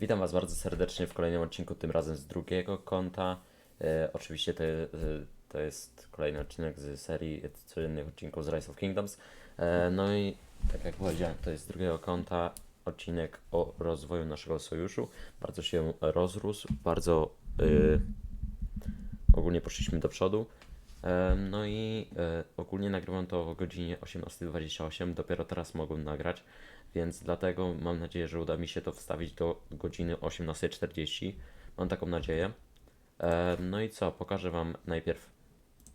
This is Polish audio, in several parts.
Witam Was bardzo serdecznie w kolejnym odcinku, tym razem z drugiego konta. E, oczywiście to, e, to jest kolejny odcinek z serii codziennych odcinków z Rise of Kingdoms. E, no i tak jak powiedziałem, to jest z drugiego konta odcinek o rozwoju naszego sojuszu. Bardzo się rozrósł, bardzo e, ogólnie poszliśmy do przodu. E, No i e, ogólnie nagrywam to o godzinie 18.28, dopiero teraz mogłem nagrać, więc dlatego mam nadzieję, że uda mi się to wstawić do godziny 18.40. Mam taką nadzieję. No i co, pokażę Wam najpierw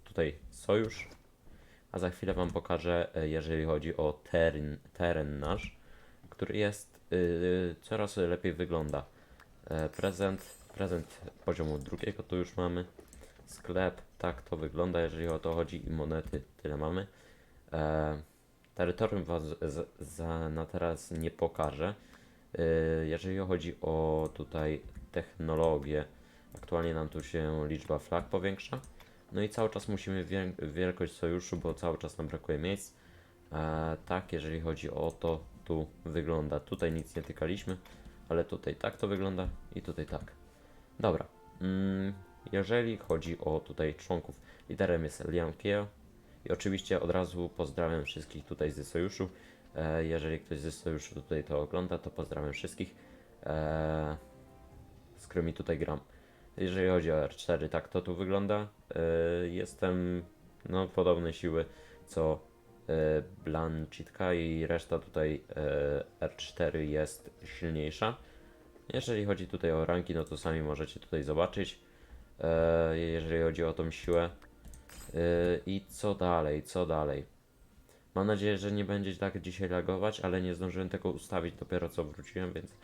tutaj sojusz, a za chwilę Wam pokażę, e, jeżeli chodzi o teren, teren nasz, który jest y, coraz lepiej wygląda. E, Prezent, prezent poziomu drugiego tu już mamy. Sklep, tak to wygląda, jeżeli o to chodzi i monety, tyle mamy. E, terytorium Was za, na teraz nie pokażę. E, jeżeli chodzi o tutaj technologię, aktualnie nam tu się liczba flag powiększa. No i cały czas musimy wielkość sojuszu, bo cały czas nam brakuje miejsc. E, tak, jeżeli chodzi o to, tu wygląda. Tutaj nic nie tykaliśmy, ale tutaj tak to wygląda i tutaj tak. Dobra. Mm, jeżeli chodzi o tutaj członków, liderem jest Liam Kieo i oczywiście od razu pozdrawiam wszystkich tutaj ze sojuszu. E, jeżeli ktoś ze sojuszu tutaj to ogląda, to pozdrawiam wszystkich, e, z którymi tutaj gram. Jeżeli chodzi o R4, tak to tu wygląda. E, jestem no, podobnej siły co Blanchitka i reszta tutaj e, R4 jest silniejsza. Jeżeli chodzi tutaj o ranki, no to sami możecie tutaj zobaczyć. Jeżeli chodzi o tą siłę. E, I co dalej, co dalej? Mam nadzieję, że nie będzie tak dzisiaj lagować, ale nie zdążyłem tego ustawić dopiero co wróciłem, więc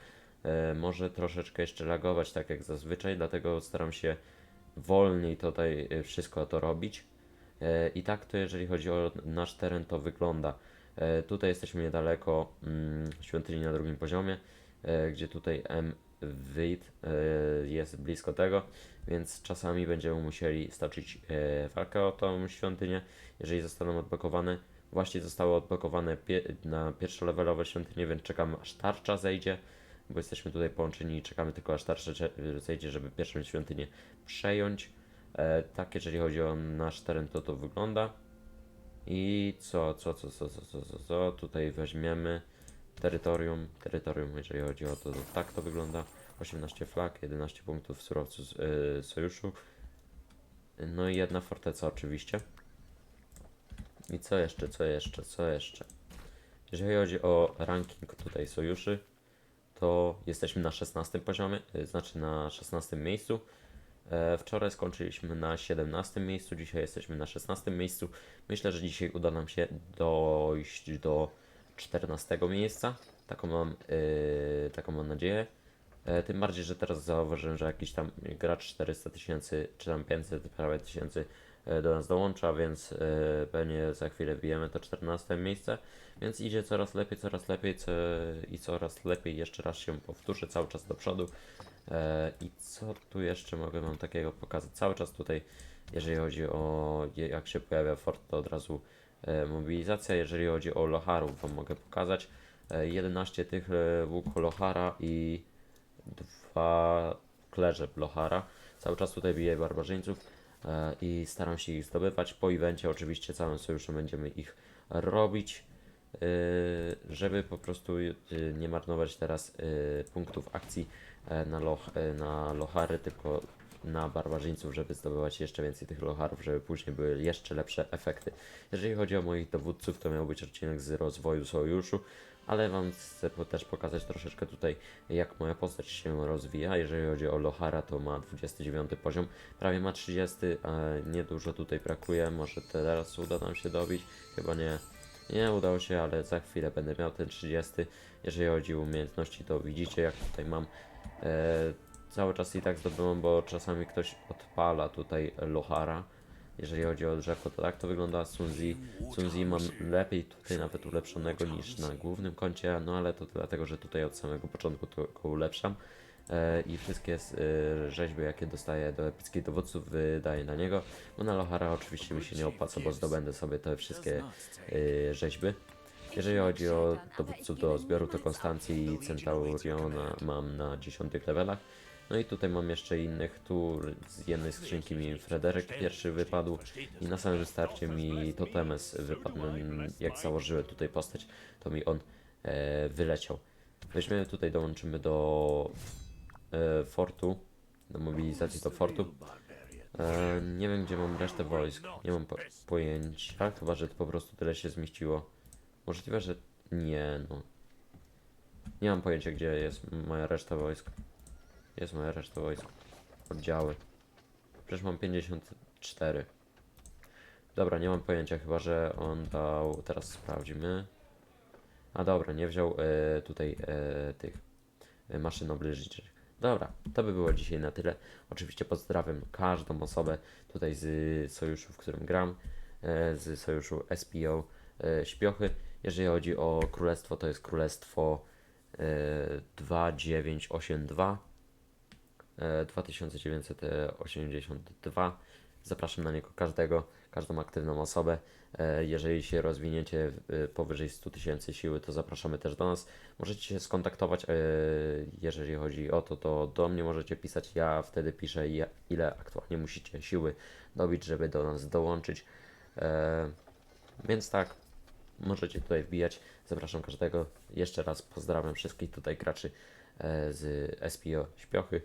e, może troszeczkę jeszcze lagować tak jak zazwyczaj, dlatego staram się wolniej tutaj e, wszystko to robić. I tak to jeżeli chodzi o nasz teren to wygląda. Tutaj jesteśmy niedaleko mm, świątyni na drugim poziomie, gdzie tutaj M Wyjt e, jest blisko tego, więc czasami będziemy musieli stoczyć e, walkę o tą świątynię, jeżeli zostaną odblokowane. Właśnie zostały odblokowane na pierwszolevelowe świątynie, więc czekamy aż tarcza zejdzie, bo jesteśmy tutaj połączeni i czekamy tylko aż tarcza zejdzie, żeby pierwszą świątynię przejąć. E, tak, jeżeli chodzi o nasz teren, to to wygląda. I co, co, co, co, co, co, co? tutaj weźmiemy terytorium, terytorium, jeżeli chodzi o to, to tak to wygląda. 18 flag, 11 punktów surowców z y, sojuszu. No i jedna forteca oczywiście. I co jeszcze, co jeszcze, co jeszcze? Jeżeli chodzi o ranking tutaj sojuszy, to jesteśmy na 16 poziomie, y, znaczy na 16 miejscu. E, Wczoraj skończyliśmy na 17 miejscu, dzisiaj jesteśmy na 16 miejscu. Myślę, że dzisiaj uda nam się dojść do 14 miejsca. Taką mam, yy, taką mam nadzieję. E, Tym bardziej, że teraz zauważyłem, że jakiś tam gracz 400 tysięcy, czy tam 500 prawie tysięcy e, do nas dołącza, więc e, pewnie za chwilę wbijemy to 14 miejsce. Więc idzie coraz lepiej, coraz lepiej co, i coraz lepiej. Jeszcze raz się powtórzę, cały czas do przodu. I co tu jeszcze mogę Wam takiego pokazać? Cały czas tutaj, jeżeli chodzi o jak się pojawia fort, to od razu mobilizacja. Jeżeli chodzi o locharów, Wam mogę pokazać. E, 11 tych e, łuk lochara i dwa klerze lochara. Cały czas tutaj biję barbarzyńców e, i staram się ich zdobywać. Po evencie oczywiście całym sojuszem będziemy ich robić, e, żeby po prostu e, nie marnować teraz e, punktów akcji e, na, loch, e, na lochary, tylko na barbarzyńców, żeby zdobywać jeszcze więcej tych locharów, żeby później były jeszcze lepsze efekty. Jeżeli chodzi o moich dowódców, to miał być odcinek z rozwoju sojuszu, ale Wam chcę też pokazać troszeczkę tutaj, jak moja postać się rozwija. Jeżeli chodzi o Lohara, to ma 29 poziom, prawie ma 30, a niedużo tutaj brakuje. Może teraz uda nam się dobić, chyba nie. Nie udało się, ale za chwilę będę miał ten 30. Jeżeli chodzi o umiejętności, to widzicie, jak tutaj mam. E, cały czas i tak zdobywam, bo czasami ktoś odpala tutaj Lohara. Jeżeli chodzi o drzewko, to tak to wygląda. Sunzi, Sunzi mam lepiej tutaj nawet ulepszonego niż na głównym koncie, no ale to dlatego, że tutaj od samego początku to go ulepszam. E, I wszystkie e, rzeźby, jakie dostaję do epickich dowódców, wydaję na niego. Bo na Lohara oczywiście mi się nie opłaca, bo zdobędę sobie te wszystkie e, rzeźby. Jeżeli chodzi o dowódców do zbioru, to Konstancji i Centauriona mam na 10 levelach. No i tutaj mam jeszcze innych. Tu z jednej skrzynki mi Frederick pierwszy wypadł i na samym starcie mi Totemes wypadł. No, Jak założyłem tutaj postać, to mi on e, wyleciał. Weźmiemy tutaj, dołączymy do e, fortu, do mobilizacji do fortu. E, nie wiem, gdzie mam resztę wojsk. Nie mam po pojęcia, chyba że to po prostu tyle się zmieściło. Możliwe, że nie, no. Nie mam pojęcia, gdzie jest moja reszta wojsk. Jest moja reszta wojsk. Oddziały. Przecież mam 54. Dobra, nie mam pojęcia, chyba że on dał. Teraz sprawdzimy. A dobra, nie wziął e, tutaj e, tych e, maszyn obleżniczych. Dobra, to by było dzisiaj na tyle. Oczywiście pozdrawiam każdą osobę tutaj z sojuszu, w którym gram, z sojuszu SPO Śpiochy. Jeżeli chodzi o królestwo, to jest królestwo e, 2982 e, 2982. Zapraszam na niego każdego, każdą aktywną osobę. E, Jeżeli się rozwiniecie e, powyżej 100 tysięcy siły, to zapraszamy też do nas. Możecie się skontaktować, e, jeżeli chodzi o to, to do mnie możecie pisać. Ja wtedy piszę, ile aktualnie musicie siły dobić, żeby do nas dołączyć. Więc tak, możecie tutaj wbijać. Zapraszam każdego. Jeszcze raz pozdrawiam wszystkich tutaj graczy z SPO Śpiochy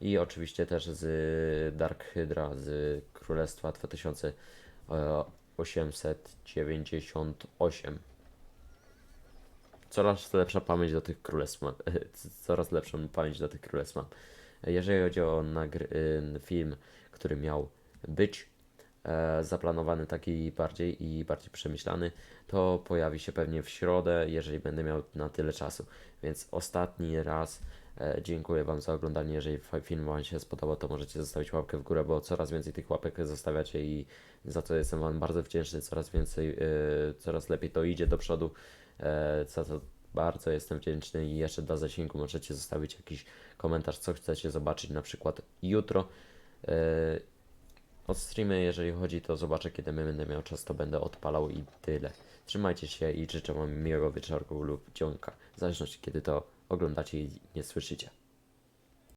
i oczywiście też z Dark Hydra z Królestwa 2898. Coraz lepsza pamięć do tych królestw. Coraz lepszą pamięć do tych królestw mam. Jeżeli chodzi o y, film, który miał być e, zaplanowany taki bardziej i bardziej przemyślany, to pojawi się pewnie w środę, jeżeli będę miał na tyle czasu. Więc ostatni raz dziękuję Wam za oglądanie. Jeżeli film Wam się spodobał, to możecie zostawić łapkę w górę, bo coraz więcej tych łapek zostawiacie i za to jestem Wam bardzo wdzięczny. Coraz więcej, e, coraz lepiej to idzie do przodu. E, za to bardzo jestem wdzięczny i jeszcze dla zasięgu możecie zostawić jakiś komentarz, co chcecie zobaczyć na przykład jutro. E, od streamy, jeżeli chodzi, to zobaczę, kiedy będę miał czas, to będę odpalał i tyle. Trzymajcie się i życzę Wam miłego wieczorku lub dzionka, w zależności kiedy to oglądacie i nie słyszycie.